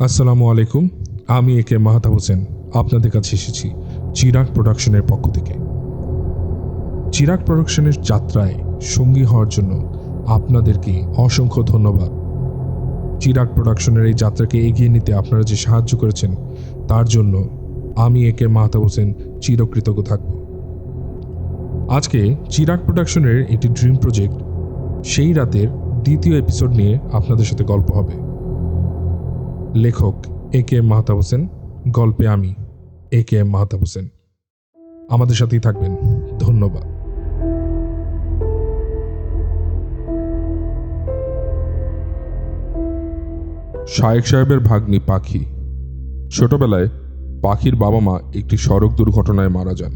আসসালামু আলাইকুম, আমি এ কে মাহাতাব হোসেন, আপনাদের কাছে এসেছি চিরাগ প্রোডাকশনের পক্ষ থেকে। চিরাগ প্রোডাকশনের যাত্রায় সঙ্গী হওয়ার জন্য আপনাদেরকে অসংখ্য ধন্যবাদ। চিরাগ প্রোডাকশনের এই যাত্রাকে এগিয়ে নিতে আপনারা যে সাহায্য করেছেন, তার জন্য আমি এ কে মাহাতাব হোসেন চিরকৃতজ্ঞ থাকব। আজকে চিরাগ প্রোডাকশনের একটি ড্রিম প্রজেক্ট, সেই রাতের দ্বিতীয় এপিসোড নিয়ে আপনাদের সাথে গল্প হবে। লেখক এ কে মাহতাব হোসেন, গল্পে আমি, A K M Mahtab Hossain. আমাদের সাথেই থাকবেন। ধন্যবাদ। শায়েক সাহেবের ভাগ্নি পাখি। ছোটবেলায় পাখির বাবা মা একটি সড়ক দুর্ঘটনায় মারা যান।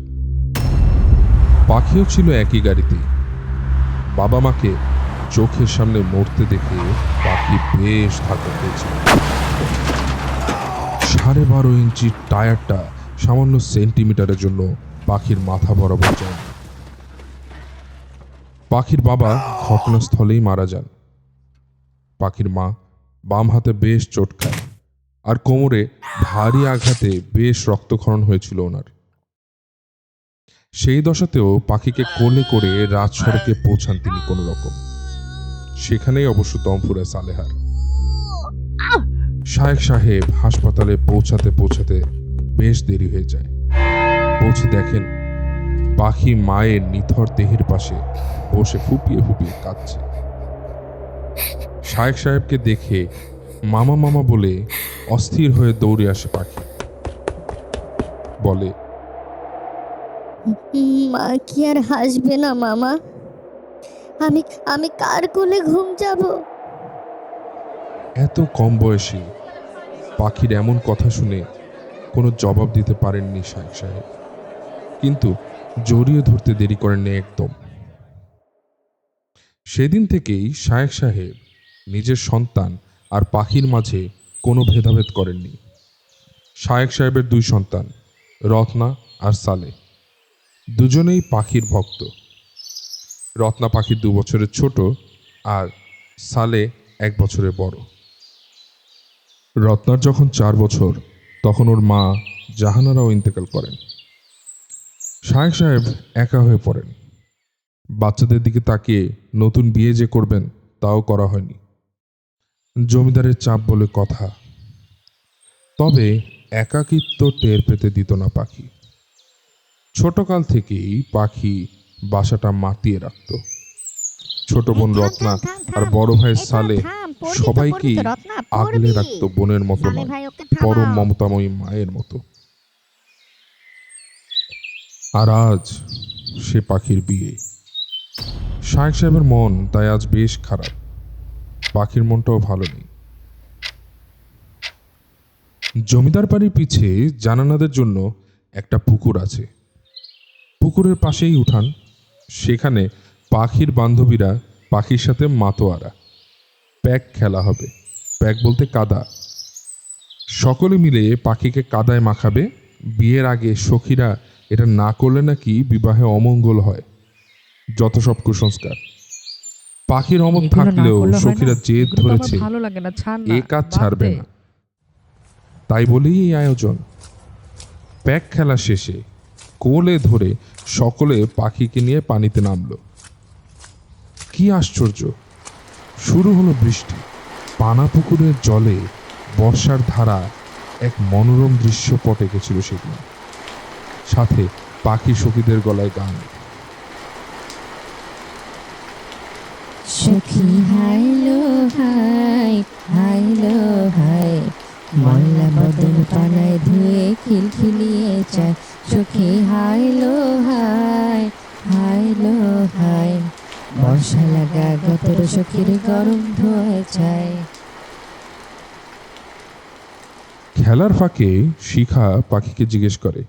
পাখিও ছিল একই গাড়িতে। বাবা মাকে চোখের সামনে মরতে দেখে পাখি বেশ ধাক্কা খেয়েছিল সাড়ে বারো ইঞ্চির টায়ারটা সামান্য সেন্টিমিটারের জন্য পাখির মাথা বরাবর যায়। পাখির বাবা ঘটনাস্থলেই মারা যান। পাখির মা বাম হাতে বেশ চোট খায় আর কোমরে ভারী আঘাতে বেশ রক্তক্ষরণ হয়েছিল ওনার। সেই দশাতেও পাখিকে কোলে করে রাজ সড়কে পৌঁছান তিনি কোনো রকম সেখানেই অবশ্য দম ফুরে সালেহার। শায়েক সাহেব হাসপাতালে পৌঁছাতে পৌঁছাতে বেশ দেরি হয়ে যায়। পৌঁছে দেখেন পাখি মায়ের নিথর দেহের পাশে বসে ফুপিয়ে ফুপিয়ে কাঁদছে। শায়েক সাহেবকে দেখে মামা মামা বলে অস্থির হয়ে দৌড়ে আসে পাখি। বলে মা কি আর হাসবে না মামা? আমি আমি কার কোলে ঘুম যাব? এত কম বয়সে পাখির এমন কথা শুনে কোনো জবাব দিতে পারেননি শায়েক সাহেব। কিন্তু জড়িয়ে ধরতে দেরি করেননি একদম। সেদিন থেকেই শায়েক সাহেব নিজের সন্তান আর পাখির মাঝে কোনো ভেদাভেদ করেননি। শায়েক সাহেবের দুই সন্তান, রত্না আর সালে। দুজনেই পাখির ভক্ত। রত্না পাখির দু বছরের ছোট আর সালে এক বছরের বড়। রত্নার যখন চার বছর, তখন ওর মা জাহানারাও ইন্তেকাল করেন। শায়েক সাহেব একা হয়ে পড়েন। বাচ্চাদের দিকে তাকিয়ে নতুন বিয়ে যে করবেন, তাও করা হয়নি। জমিদারের চাপ বলে কথা। তবে একাকিত্ব টের পেতে দিত না পাখি। ছোটকাল থেকেই পাখি বাসাটা মাতিয়ে রাখত। ছোট বোন রত্না আর বড় ভাই সালে সবাইকেই আগলে রাখতো বোনের মতো নয় পরম মমতাময়ী মায়ের মতো। আর আজ সে পাখির বিয়ে। শায়েক সাহেবের মন তাই আজ বেশ খারাপ। পাখির মনটাও ভালো নেই। জমিদার বাড়ির পিছে জানানাদের জন্য একটা পুকুর আছে। পুকুরের পাশেই উঠান। সেখানে পাখির বান্ধবীরা পাখির সাথে মাতোয়ারা। প্যাক খেলা হবে। প্যাক বলতে কাদা। সকলে মিলে পাখিকে কাদায় মাখাবে। বিয়ের আগে সখীরা এটা না করলে নাকি বিবাহে অমঙ্গল হয়। যত সব কুসংস্কার। পাখির অমত থাকলেও। সখীরা জেদ ধরেছে। এ কাজ ছাড়বে না। তাই বলেই এই আয়োজন। প্যাক খেলা শেষে কোলে ধরে সকলে পাখিকে নিয়ে পানিতে নামলো। কি আশ্চর্য! শুরু হলো বৃষ্টি। পানা পুকুরের জলে বর্ষার ধারা এক মনোরম দৃশ্য পটে গেছিল সেদিন। সাথে পাখি সখীদের গলায় গান। সখী হাইলো হাই হাইলো হাই। ময়লা বদন পানায় ধুয়ে খিলখিলিয়ে চায় সখী হাইলো হাই হাইলো হাই। বর্ষা লাগা গতর সখীর গরম ধোয় চায় খেলার ফাঁকে শিখা পাখিকে জিজ্ঞেস করে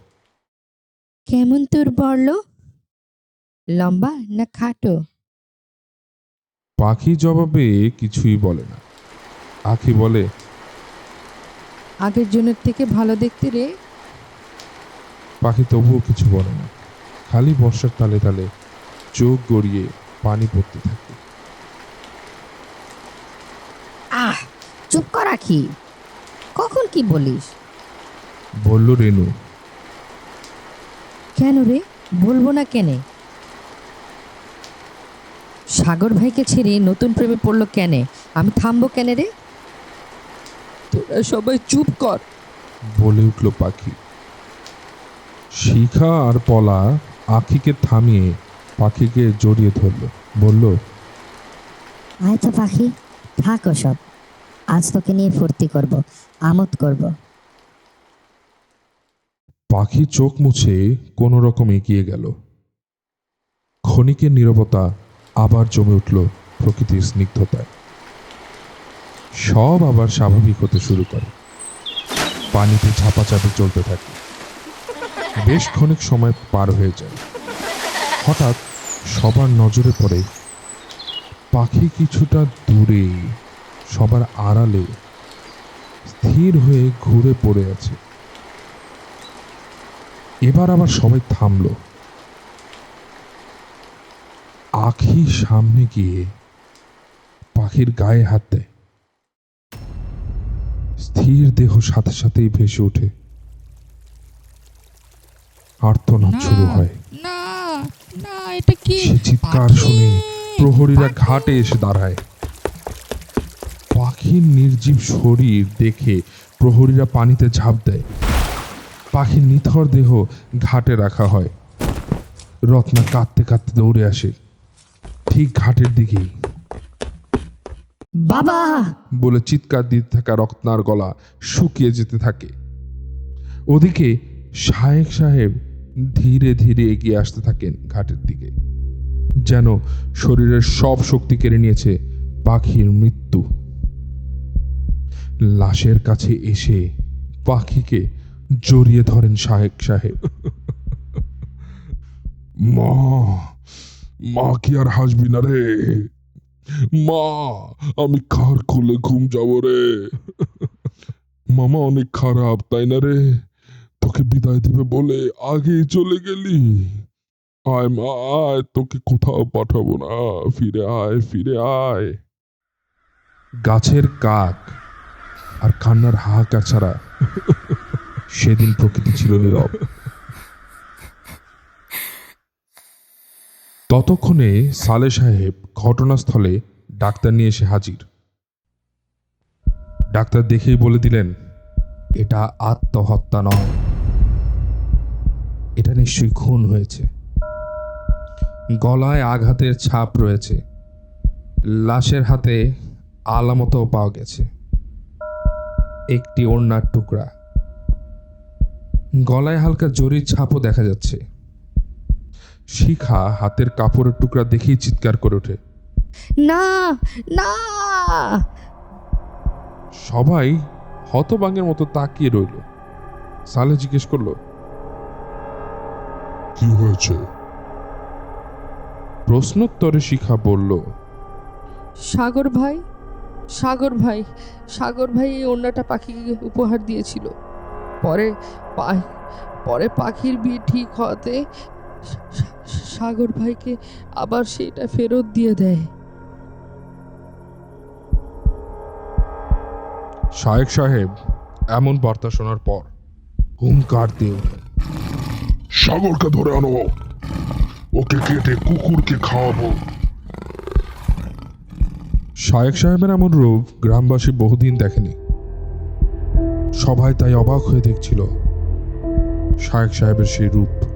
কেমন তোর বড়ল লম্বা না খাটো? পাখি জবাবে কিছুই বলে না। আখি বলে আগের জনের থেকে ভালো দেখতে রে। পাখি তবুও কিছু বলে না। খালি বর্ষার তালে তালে চোখ গড়িয়ে পানি পড়তে থাকে। আহ চুপ করা কি কখন কি বলিস? বলল রেনু। কেন রে? বলব না কেনে? সাগর ভাইকে ছেড়ে নতুন প্রেমে পড়ল কেনে? আমি থামবো কেনে রে? তোরা সবাই চুপ কর। বলে উঠল পাখি। শিখা আর পলা আখিকে থামিয়ে পাখিকে জড়িয়ে ধরল। বলল আয় তো পাখি থাক সব আজ তোকে নিয়ে ফুর্তি করব আমোদ করব। পাখি চোখ মুছে কোনো রকম এগিয়ে গেল। ক্ষণিকের নীরবতা আবার জমে উঠল প্রকৃতির স্নিগ্ধতায়। সব আবার স্বাভাবিক হতে শুরু করে। পানিতে ঝাপাচাপি চলতে থাকে। বেশ ক্ষণিক সময় পার হয়ে যায়। হঠাৎ সবার নজরে পড়ে। পাখি কিছুটা দূরে সবার আড়ালে স্থির হয়ে ঘুরে পড়ে আছে। এবার আবার সবাই থামল। আখি সামনে গিয়ে পাখির গায়ে হাত দেয়। স্থির দেহ সাথে সাথেই ভেসে ওঠে। আর্তনাদ শুরু হয়। এটা কি? চিৎকার শুনে প্রহরীরা ঘাটে এসে দাঁড়ায়। পাখির নির্জীব শরীর দেখে প্রহরীরা পানিতে ঝাঁপ দেয়। পাখির নিথর দেহ ঘাটে রাখা হয়। রত্না কাঁদতে কাঁদতে দৌড়ে আসে। ঠিক ঘাটের দিকেই। বাবা! বলে চিৎকার দিতে থাকা রত্নার গলা শুকিয়ে যেতে থাকে। ওদিকে শায়েক সাহেব ধীরে ধীরে এগিয়ে আসতে থাকেন ঘাটের দিকে। যেন শরীরের সব শক্তি কেড়ে নিয়েছে পাখির মৃত্যু। লাশের কাছে এসে পাখিকে জড়িয়ে ধরেন শাহেক সাহেব। মা মা কি আর হাসবি না রে? মা, আমি কার খুলে ঘুম যাব রে। মামা অনেক খারাপ, তাই না রে? তোকে বিদায় দিবে বলে আগেই চলে গেলি। আয় মা, আয়, তোকে কোথাও পাঠাবো না। ফিরে আয় ফিরে আয়। গাছের কাক আর কান্নার হাহাকার ছাড়া সেদিন প্রকৃতি ছিল নীরব। ততক্ষণে সালে সাহেব ঘটনাস্থলে ডাক্তার নিয়ে এসে হাজির। ডাক্তার দেখেই বলে দিলেন, এটা আত্মহত্যা নয়। এটা নিশ্চয়ই খুন হয়েছে। গলায় আঘাতের ছাপ রয়েছে। লাশের হাতে আলামতও পাওয়া গেছে। একটি ওড়নার টুকরা। গলায় হালকা জরির ছাপও দেখা যাচ্ছে। শিখা হাতের কাপড়ের টুকরা দেখেই চিৎকার করে ওঠে। না না! সবাই হতবাঙের মতো তাকিয়ে রইল। সালে জিজ্ঞেস করল কি হয়েছে? প্রশ্নোত্তরে শিখা বলল সাগর ভাই সাগর ভাই সাগর ভাই এই ওড়নাটা পাখিকে উপহার দিয়েছিল। পরে পরে পাখির বিয়ে ঠিক সা- সাগর ভাইকে আবার সেটা ফেরত দিয়ে দেয়। শায়েক সাহেব এমন বার্তা শোনার পর হুঙ্কার দিয়ে উঠলেন। সাগরকে ধরে আনো। ওকে কেটে কুকুরকে খাওয়াবো। শায়েক সাহেবের এমন রূপ গ্রামবাসী বহুদিন দেখেনি। সবাই তাই অবাক হয়ে দেখছিল শায়েক সাহেবের সেই রূপ।